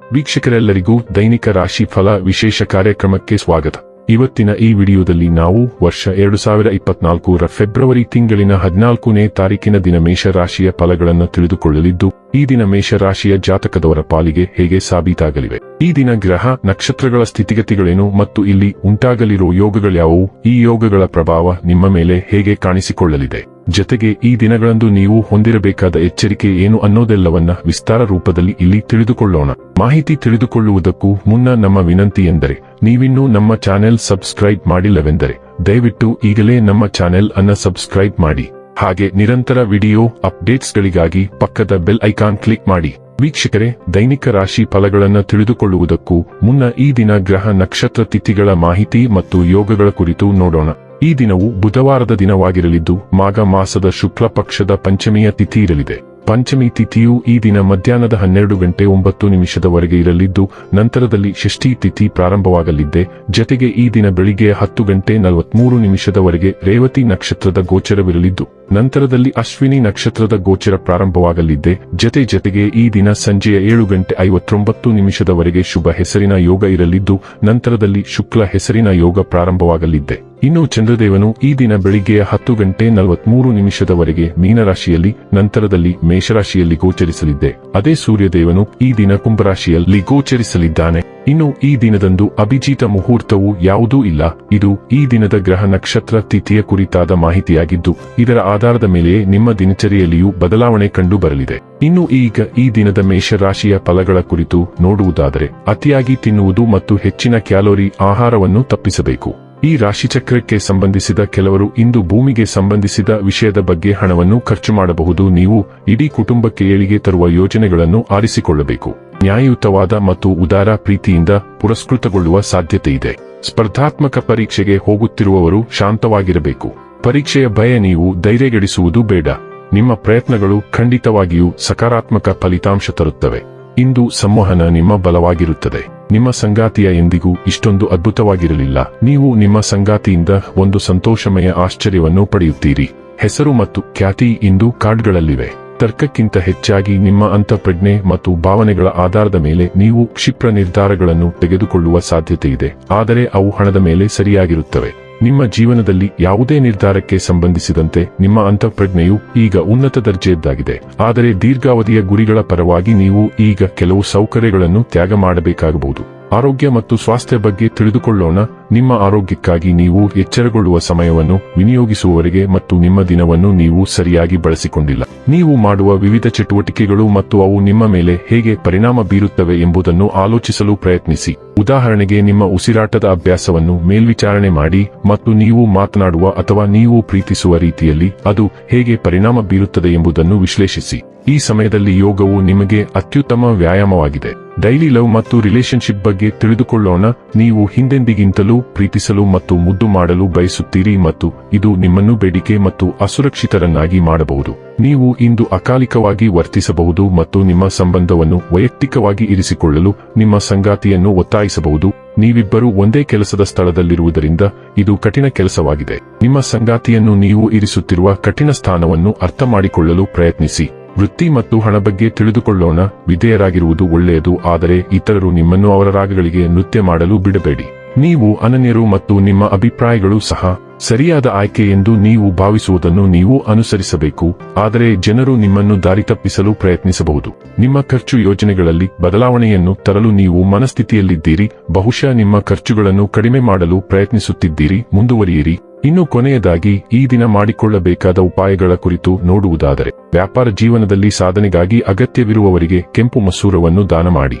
ವೀಕ್ಷಕರೆಲ್ಲರಿಗೂ ದೈನಿಕ ರಾಶಿ ಫಲ ವಿಶೇಷ ಕಾರ್ಯಕ್ರಮಕ್ಕೆ ಸ್ವಾಗತ. ಇವತ್ತಿನ ಈ ವಿಡಿಯೋದಲ್ಲಿ ನಾವು ವರ್ಷ ಎರಡು ಸಾವಿರ ಇಪ್ಪತ್ನಾಲ್ಕರ ಫೆಬ್ರವರಿ ತಿಂಗಳಿನ ಹದಿನಾಲ್ಕನೇ ತಾರೀಕಿನ ದಿನ ಮೇಷರಾಶಿಯ ಫಲಗಳನ್ನು ತಿಳಿದುಕೊಳ್ಳಲಿದ್ದು ಈ ದಿನ ಮೇಷರಾಶಿಯ ಜಾತಕದವರ ಪಾಲಿಗೆ ಹೇಗೆ ಸಾಬೀತಾಗಲಿವೆ? ಈ ದಿನ ಗ್ರಹ, ನಕ್ಷತ್ರಗಳ ಸ್ಥಿತಿಗತಿಗಳೇನು ಮತ್ತು ಇಲ್ಲಿ ಉಂಟಾಗಲಿರುವ ಯೋಗಗಳ್ಯಾವುವು ಈ ಯೋಗಗಳ ಪ್ರಭಾವ ನಿಮ್ಮ ಮೇಲೆ ಹೇಗೆ ಕಾಣಿಸಿಕೊಳ್ಳಲಿದೆ? ಜತೆಗೆ ಈ ದಿನಗಳಂದು ನೀವು ಹೊಂದಿರಬೇಕಾದ ಎಚ್ಚರಿಕೆ ಏನು ಅನ್ನೋದೆಲ್ಲವನ್ನ ವಿಸ್ತಾರ ರೂಪದಲ್ಲಿ ಇಲ್ಲಿ ತಿಳಿದುಕೊಳ್ಳೋಣ. ಮಾಹಿತಿ ತಿಳಿದುಕೊಳ್ಳುವುದಕ್ಕೂ ಮುನ್ನ ನಮ್ಮ ವಿನಂತಿ ಎಂದರೆ, ನೀವಿನ್ನೂ ನಮ್ಮ ಚಾನೆಲ್ ಸಬ್ಸ್ಕ್ರೈಬ್ ಮಾಡಿಲ್ಲವೆಂದರೆ, ದಯವಿಟ್ಟು ಈಗಲೇ ನಮ್ಮ ಚಾನೆಲ್ ಅನ್ನ ಸಬ್ಸ್ಕ್ರೈಬ್ ಮಾಡಿ. ಹಾಗೆ ನಿರಂತರ ವಿಡಿಯೋ ಅಪ್ಡೇಟ್ಸ್ಗಳಿಗಾಗಿ ಪಕ್ಕದ ಬೆಲ್ ಐಕಾನ್ ಕ್ಲಿಕ್ ಮಾಡಿ. ವೀಕ್ಷಕರೇ, ದೈನಿಕ ರಾಶಿ ಫಲಗಳನ್ನು ತಿಳಿದುಕೊಳ್ಳುವುದಕ್ಕೂ ಮುನ್ನ ಈ ದಿನ ಗ್ರಹ ನಕ್ಷತ್ರ ತಿಥಿಗಳ ಮಾಹಿತಿ ಮತ್ತು ಯೋಗಗಳ ಕುರಿತು ನೋಡೋಣ. ಈ ದಿನವು ಬುಧವಾರದ ದಿನವಾಗಿರಲಿದ್ದು, ಮಾಘ ಮಾಸದ ಶುಕ್ಲ ಪಕ್ಷದ ಪಂಚಮಿಯ ತಿಥಿ ಇರಲಿದೆ. ಪಂಚಮಿ ತಿಥಿಯು ಈ ದಿನ ಮಧ್ಯಾಹ್ನದ ಹನ್ನೆರಡು ಗಂಟೆ ಒಂಬತ್ತು ನಿಮಿಷದವರೆಗೆ ಇರಲಿದ್ದು, ನಂತರದಲ್ಲಿ ಷಷ್ಠಿ ತಿಥಿ ಪ್ರಾರಂಭವಾಗಲಿದ್ದೆ. ಜತೆಗೆ ಈ ದಿನ ಬೆಳಿಗ್ಗೆ ಹತ್ತು ಗಂಟೆ ನಲವತ್ಮೂರು ನಿಮಿಷದವರೆಗೆ ರೇವತಿ ನಕ್ಷತ್ರದ ಗೋಚರವಿರಲಿದ್ದು, ನಂತರದಲ್ಲಿ ಅಶ್ವಿನಿ ನಕ್ಷತ್ರದ ಗೋಚರ ಪ್ರಾರಂಭವಾಗಲಿದ್ದೆ. ಜತೆ ಜತೆಗೆ ಈ ದಿನ ಸಂಜೆಯ ಏಳು ಗಂಟೆ ಐವತ್ತೊಂಬತ್ತು ನಿಮಿಷದವರೆಗೆ ಶುಭ ಹೆಸರಿನ ಯೋಗ ಇರಲಿದ್ದು, ನಂತರದಲ್ಲಿ ಶುಕ್ಲ ಹೆಸರಿನ ಯೋಗ ಪ್ರಾರಂಭವಾಗಲಿದ್ದೆ. ಇನ್ನು ಚಂದ್ರದೇವನು ಈ ದಿನ ಬೆಳಿಗ್ಗೆಯ ಹತ್ತು ಗಂಟೆ ನಲವತ್ಮೂರು ನಿಮಿಷದವರೆಗೆ ಮೀನರಾಶಿಯಲ್ಲಿ, ನಂತರದಲ್ಲಿ ಮೇಷರಾಶಿಯಲ್ಲಿ ಗೋಚರಿಸಲಿದ್ದೆ. ಅದೇ ಸೂರ್ಯದೇವನು ಈ ದಿನ ಕುಂಭರಾಶಿಯಲ್ಲಿ ಗೋಚರಿಸಲಿದ್ದಾನೆ. ಇನ್ನು ಈ ದಿನದಂದು ಅಭಿಜಿತ ಮುಹೂರ್ತವು ಯಾವುದೂ ಇಲ್ಲ. ಇದು ಈ ದಿನದ ಗ್ರಹ ನಕ್ಷತ್ರ ತಿಥಿಯ ಕುರಿತಾದ ಮಾಹಿತಿಯಾಗಿದ್ದು, ಇದರ ಆಧಾರದ ಮೇಲೆಯೇ ನಿಮ್ಮ ದಿನಚರಿಯಲ್ಲಿಯೂ ಬದಲಾವಣೆ ಕಂಡು ಬರಲಿದೆ ಇನ್ನು ಈಗ ಈ ದಿನದ ಮೇಷರಾಶಿಯ ಫಲಗಳ ಕುರಿತು ನೋಡುವುದಾದರೆ, ಅತಿಯಾಗಿ ತಿನ್ನುವುದು ಮತ್ತು ಹೆಚ್ಚಿನ ಕ್ಯಾಲೋರಿ ಆಹಾರವನ್ನು ತಪ್ಪಿಸಬೇಕು. ಈ ರಾಶಿಚಕ್ರಕ್ಕೆ ಸಂಬಂಧಿಸಿದ ಕೆಲವರು ಇಂದು ಭೂಮಿಗೆ ಸಂಬಂಧಿಸಿದ ವಿಷಯದ ಬಗ್ಗೆ ಹಣವನ್ನು ಖರ್ಚು ಮಾಡಬಹುದು. ನೀವು ಇಡೀ ಕುಟುಂಬಕ್ಕೆ ಏಳಿಗೆ ತರುವ ಯೋಜನೆಗಳನ್ನು ಆರಿಸಿಕೊಳ್ಳಬೇಕು. ನ್ಯಾಯಯುತವಾದ ಮತ್ತು ಉದಾರ ಪ್ರೀತಿಯಿಂದ ಪುರಸ್ಕೃತಗೊಳ್ಳುವ ಸಾಧ್ಯತೆ ಇದೆ. ಸ್ಪರ್ಧಾತ್ಮಕ ಪರೀಕ್ಷೆಗೆ ಹೋಗುತ್ತಿರುವವರು ಶಾಂತವಾಗಿರಬೇಕು. ಪರೀಕ್ಷೆಯ ಭಯ ನೀವು ಧೈರ್ಯಗೆಡಿಸುವುದು ಬೇಡ. ನಿಮ್ಮ ಪ್ರಯತ್ನಗಳು ಖಂಡಿತವಾಗಿಯೂ ಸಕಾರಾತ್ಮಕ ಫಲಿತಾಂಶ ತರುತ್ತವೆ. ಇಂದು ಸಂವಹನ ನಿಮ್ಮ ಬಲವಾಗಿರುತ್ತದೆ. ನಿಮ್ಮ ಸಂಗಾತಿಯ ಎಂದಿಗೂ ಇಷ್ಟೊಂದು ಅದ್ಭುತವಾಗಿರಲಿಲ್ಲ. ನೀವು ನಿಮ್ಮ ಸಂಗಾತಿಯಿಂದ ಒಂದು ಸಂತೋಷಮಯ ಆಶ್ಚರ್ಯವನ್ನು ಪಡೆಯುತ್ತೀರಿ. ಹೆಸರು ಮತ್ತು ಖ್ಯಾತಿ ಇಂದು ಕಾರ್ಡ್ಗಳಲ್ಲಿವೆ. ತರ್ಕಕ್ಕಿಂತ ಹೆಚ್ಚಾಗಿ ನಿಮ್ಮ ಅಂತಃಪ್ರಜ್ಞೆ ಮತ್ತು ಭಾವನೆಗಳ ಆಧಾರದ ಮೇಲೆ ನೀವು ಕ್ಷಿಪ್ರ ನಿರ್ಧಾರಗಳನ್ನು ತೆಗೆದುಕೊಳ್ಳುವ ಸಾಧ್ಯತೆ ಇದೆ ಆದರೆ ಅವು ಹಣದ ಮೇಲೆ ಸರಿಯಾಗಿರುತ್ತವೆ. ನಿಮ್ಮ ಜೀವನದಲ್ಲಿ ಯಾವುದೇ ನಿರ್ಧಾರಕ್ಕೆ ಸಂಬಂಧಿಸಿದಂತೆ ನಿಮ್ಮ ಅಂತಃಪ್ರಜ್ಞೆಯು ಈಗ ಉನ್ನತ ದರ್ಜೆಯದ್ದಾಗಿದೆ. ಆದರೆ ದೀರ್ಘಾವಧಿಯ ಗುರಿಗಳ ಪರವಾಗಿ ನೀವು ಈಗ ಕೆಲವು ಸೌಕರ್ಯಗಳನ್ನು ತ್ಯಾಗ ಮಾಡಬೇಕಾಗಬಹುದು. ಆರೋಗ್ಯ ಮತ್ತು ಸ್ವಾಸ್ಥ್ಯ ಬಗ್ಗೆ ತಿಳಿದುಕೊಳ್ಳೋಣ. ನಿಮ್ಮ ಆರೋಗ್ಯಕ್ಕಾಗಿ ನೀವು ಎಚ್ಚರಗೊಳ್ಳುವ ಸಮಯವನ್ನು ವಿನಿಯೋಗಿಸುವವರೆಗೆ ಮತ್ತು ನಿಮ್ಮ ದಿನವನ್ನು ನೀವು ಸರಿಯಾಗಿ ಬಳಸಿಕೊಂಡಿಲ್ಲ. ನೀವು ಮಾಡುವ ವಿವಿಧ ಚಟುವಟಿಕೆಗಳು ಮತ್ತು ಅವು ನಿಮ್ಮ ಮೇಲೆ ಹೇಗೆ ಪರಿಣಾಮ ಬೀರುತ್ತವೆ ಎಂಬುದನ್ನು ಆಲೋಚಿಸಲು ಪ್ರಯತ್ನಿಸಿ. ಉದಾಹರಣೆಗೆ ನಿಮ್ಮ ಉಸಿರಾಟದ ಅಭ್ಯಾಸವನ್ನು ಮೇಲ್ವಿಚಾರಣೆ ಮಾಡಿ ಮತ್ತು ನೀವು ಮಾತನಾಡುವ ಅಥವಾ ನೀವು ಪ್ರೀತಿಸುವ ರೀತಿಯಲ್ಲಿ ಅದು ಹೇಗೆ ಪರಿಣಾಮ ಬೀರುತ್ತದೆ ಎಂಬುದನ್ನು ವಿಶ್ಲೇಷಿಸಿ. ಈ ಸಮಯದಲ್ಲಿ ಯೋಗವು ನಿಮಗೆ ಅತ್ಯುತ್ತಮ ವ್ಯಾಯಾಮವಾಗಿದೆ. ಡೈಲಿ ಲವ್ ಮತ್ತು ರಿಲೇಶನ್ಶಿಪ್ ಬಗ್ಗೆ ತಿಳಿದುಕೊಳ್ಳೋಣ. ನೀವು ಹಿಂದೆಂದಿಗಿಂತಲೂ ಪ್ರೀತಿಸಲು ಮತ್ತು ಮುದ್ದು ಮಾಡಲು ಬಯಸುತ್ತೀರಿ ಮತ್ತು ಇದು ನಿಮ್ಮನ್ನು ಬೇಡಿಕೆ ಮತ್ತು ಅಸುರಕ್ಷಿತರನ್ನಾಗಿ ಮಾಡಬಹುದು. ನೀವು ಇಂದು ಅಕಾಲಿಕವಾಗಿ ವರ್ತಿಸಬಹುದು ಮತ್ತು ನಿಮ್ಮ ಸಂಬಂಧವನ್ನು ವೈಯಕ್ತಿಕವಾಗಿ ಇರಿಸಿಕೊಳ್ಳಲು ನಿಮ್ಮ ಸಂಗಾತಿಯನ್ನು ಒತ್ತಾಯಿಸಬಹುದು. ನೀವಿಬ್ಬರೂ ಒಂದೇ ಕೆಲಸದ ಸ್ಥಳದಲ್ಲಿರುವುದರಿಂದ ಇದು ಕಠಿಣ ಕೆಲಸವಾಗಿದೆ. ನಿಮ್ಮ ಸಂಗಾತಿಯನ್ನು ನೀವು ಇರಿಸುತ್ತಿರುವ ಕಠಿಣ ಸ್ಥಾನವನ್ನು ಅರ್ಥ ಮಾಡಿಕೊಳ್ಳಲು ಪ್ರಯತ್ನಿಸಿ. ವೃತ್ತಿ ಮತ್ತು ಹಣ ಬಗ್ಗೆ ತಿಳಿದುಕೊಳ್ಳೋಣ. ವಿಧೇಯರಾಗಿರುವುದು ಒಳ್ಳೆಯದು, ಆದರೆ ಇತರರು ನಿಮ್ಮನ್ನು ಅವರ ರಾಗಗಳಿಗೆ ನೃತ್ಯ ಮಾಡಲು ಬಿಡಬೇಡಿ. ನೀವು ಅನನ್ಯರು ಮತ್ತು ನಿಮ್ಮ ಅಭಿಪ್ರಾಯಗಳು ಸಹ ಸರಿಯಾದ ಆಯ್ಕೆ ಎಂದು ನೀವು ಭಾವಿಸುವುದನ್ನು ನೀವು ಅನುಸರಿಸಬೇಕು. ಆದರೆ ಜನರು ನಿಮ್ಮನ್ನು ದಾರಿ ತಪ್ಪಿಸಲು ಪ್ರಯತ್ನಿಸಬಹುದು. ನಿಮ್ಮ ಖರ್ಚು ಯೋಜನೆಗಳಲ್ಲಿ ಬದಲಾವಣೆಯನ್ನು ತರಲು ನೀವು ಮನಸ್ಥಿತಿಯಲ್ಲಿದ್ದೀರಿ. ಬಹುಶಃ ನಿಮ್ಮ ಖರ್ಚುಗಳನ್ನು ಕಡಿಮೆ ಮಾಡಲು ಪ್ರಯತ್ನಿಸುತ್ತಿದ್ದೀರಿ. ಮುಂದುವರಿಯಿರಿ. ಇನ್ನು ಕೊನೆಯದಾಗಿ, ಈ ದಿನ ಮಾಡಿಕೊಳ್ಳಬೇಕಾದ ಉಪಾಯಗಳ ಕುರಿತು ನೋಡುವುದಾದರೆ, ವ್ಯಾಪಾರ ಜೀವನದಲ್ಲಿ ಸಾಧನೆಗಾಗಿ ಅಗತ್ಯವಿರುವವರಿಗೆ ಕೆಂಪು ಮಸೂರವನ್ನು ದಾನ ಮಾಡಿ.